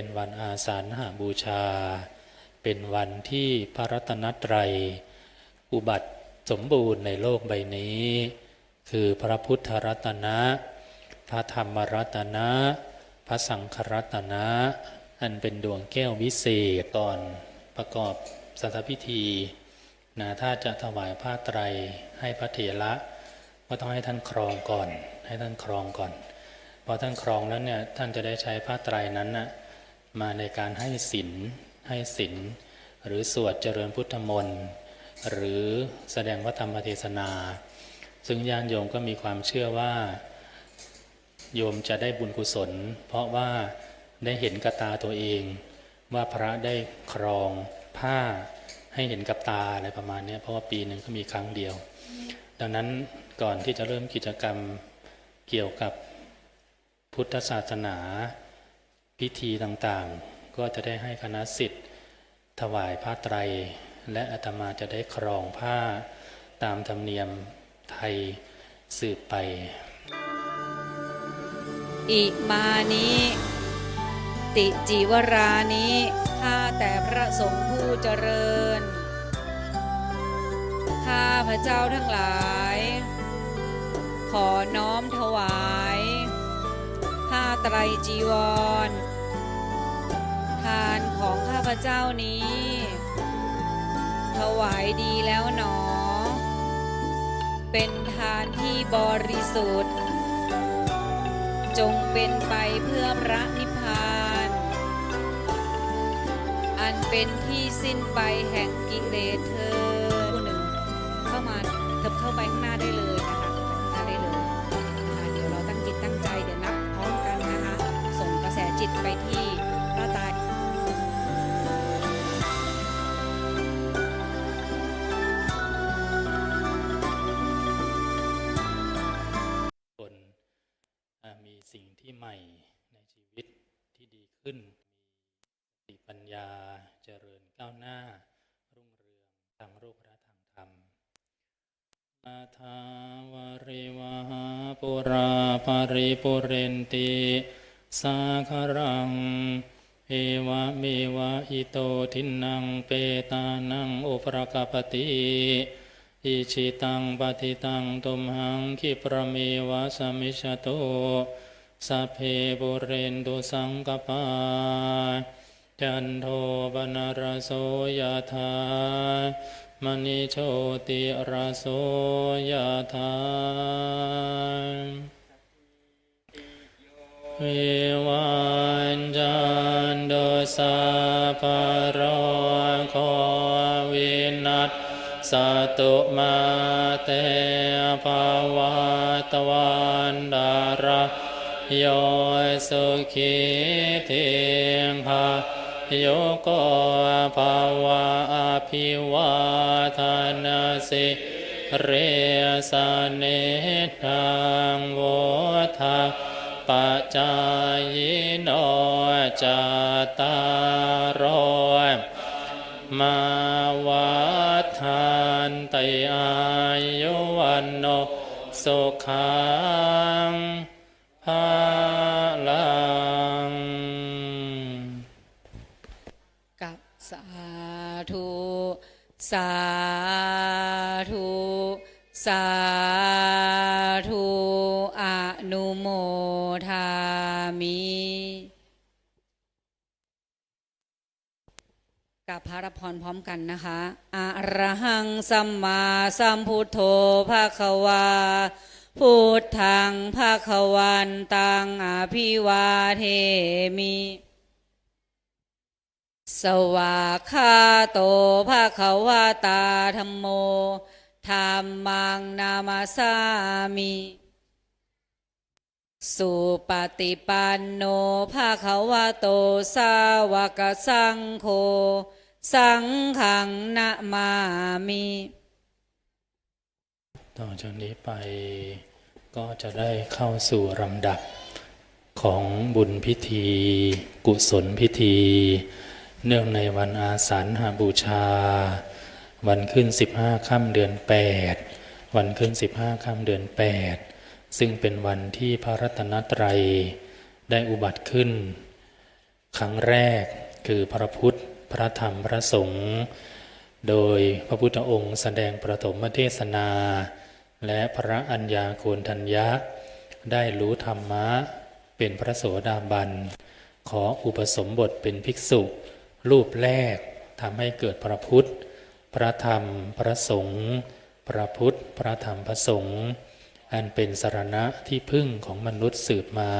เป็นวันอาสาฬหบูชา เป็นวันที่พระรัตนตรัย อุบัติสมบูรณ์ในโลกใบนี้ คือพระพุทธรัตนะ พระธรรมรัตนะ พระสังฆรัตนะ อันเป็นดวงแก้ววิเศษก่อนประกอบสัทพิธีนะถ้าจะถวายผ้าไตรให้พระเถระก็ต้องให้ท่านครองก่อน ให้ท่านครองก่อนพอท่านครองแล้วเนี่ยท่านจะได้ใช้ผ้าไตรนั้นนะ มาในการให้ศีลให้ศีลหรือสวดเจริญพุทธมนต์หรือแสดงพระธรรมเทศนา ซึ่งญาติโยมก็มีความเชื่อว่า โยมจะได้บุญกุศล เพราะว่าได้เห็นกับตาตัวเอง ว่าพระได้ครองผ้าให้เห็นกับตาอะไรประมาณนี้เพราะว่าปีหนึ่งก็มีครั้งเดียว ดังนั้นก่อนที่จะเริ่มกิจกรรมเกี่ยวกับพุทธศาสนา พิธีต่างๆ ก็จะได้ให้คณะสิทธิ์ถวายผ้าไตร และอาตมาจะได้ครองผ้าตามธรรมเนียมไทยสืบไป อิมานิติจิวรานิข้าแต่พระสงฆ์ผู้เจริญ ข้าพระเจ้าทั้งหลาย ตรจีวร ทานของข้าพเจ้านี้ ถวายดีแล้วหนอ เป็นทานที่บริสุทธิ์ จงเป็นไปเพื่อพระนิพพาน อันเป็นที่สิ้นไปแห่งกิเลสเธอ ม่ในชีวิตที่ดีขึ้น มีสติปัญญาเจริญก้าวหน้า รุ่งเรืองทางรูปและทางธรรมนาทาวริวหาปุราปาริปุเรนติสาคารัง เอวะเมวะอิโตทินังเปตานังอุปรากปติอิชิตังปฏิตังตุมหังคิปรเมวะสมิชโต สัพเพบุเรนตุสังกปา จันโทปนรโสยธามณิโชติรโสยธาเววันจันโดสาปารโควินัสสตุมาเตภาวะตวันดาร โยสุขีเทงพาโยโกภาวะอภิวาทานาสิเรสเนทังโวทาปัจจายโนจาตารโยมาวัฏทานตอายุวันโนสุขัง ลังกับสาธุสาธุสาธุอนุโมทามิกับพระรพรพร้อมกันนะคะอะระหังสัมมาสัมพุทโธภาควา พุทธังภาควันตังอภิวาเทมิ สวากาโตภาควาตาธรรมโมธรรมังนามาสามิ สุปฏิปันโนภาควาโตสาวกสังโฆสังขังนะมามิ ต่อจากนี้ไป ก็จะได้เข้าสู่ลำดับของบุญพิธี กุศลพิธี เนื่องในวันอาสาฬหบูชา วันขึ้น 15ค่ำเดือน 8 วันขึ้น 15ค่ำเดือน 8 ซึ่งเป็นวันที่พระรัตนตรัยได้อุบัติขึ้น ครั้งแรกคือพระพุทธ พระธรรมพระสงฆ์โดยพระพุทธองค์แสดงประถมเทศนา และพระอัญญาโกณทัญญะ ได้รู้ธรรมะ เป็นพระโสดาบัน ขออุปสมบทเป็นภิกษุ รูปแรกทำให้เกิดพระพุทธ พระธรรมพระสงฆ์พระพุทธ พระธรรมพระสงฆ์อันเป็นสารณะที่พึ่งของมนุษย์สืบมา